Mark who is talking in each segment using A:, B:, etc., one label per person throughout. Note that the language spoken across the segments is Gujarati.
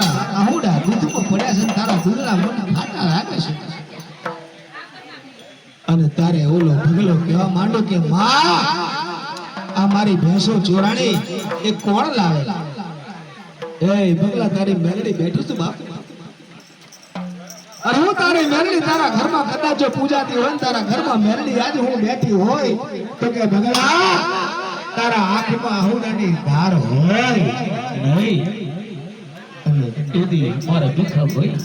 A: તારા આહુડા દૂધમાં પડ્યા છે તારા દૂધના મન ફાટા લાગે છે. અને તારે ઓલો ભગલો કહેવા માંડો કે, માં, આ મારી ભેંસો ચોરાણી, એ કોણ લાવે? એ ભગલા તારી મેલડી બેઠું છું બાપ. અરે હું તારી મેરડી તારા ઘરમાં કદાચ જો પૂજાતી હોય તારા ઘરમાં મેલડી આજે હું બેઠી હોય તો કે ભગલા તારા આંખમાં આહુડાની ધાર હોય નહીં. તેથી મારા દુઃખ હોય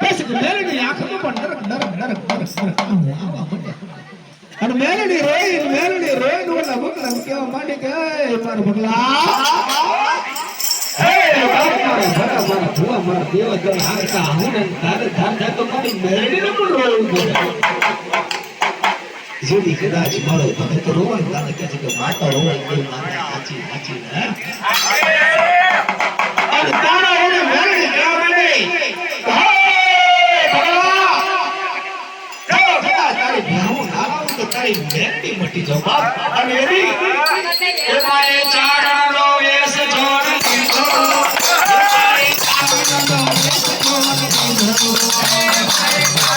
A: બસ મેલડી આંખમાં પણ નરક નરક નરક નરક નરક. આવું આવવા અને મેલડી રોઈ મેલડી રોઈ ને ઓલા કેવા માંડે કે "એ મારા બગલા એ મારા ભલા મારા ભુવા મારા દેવા જણ હારકા હું ને તારે ધાર થાય તો મારી મેલડીને પણ રોવું પડે. કદાચ મારો ભગત રોવાય તારે કહે છે કે માતા રોવાય કોઈ માતા સાચી સાચી હે તારી મેરડી મટી જો અને એની એ મારે ચાડાનો વેશ જોડ એ મારે ચાડાનો વેશ જોડ દીધો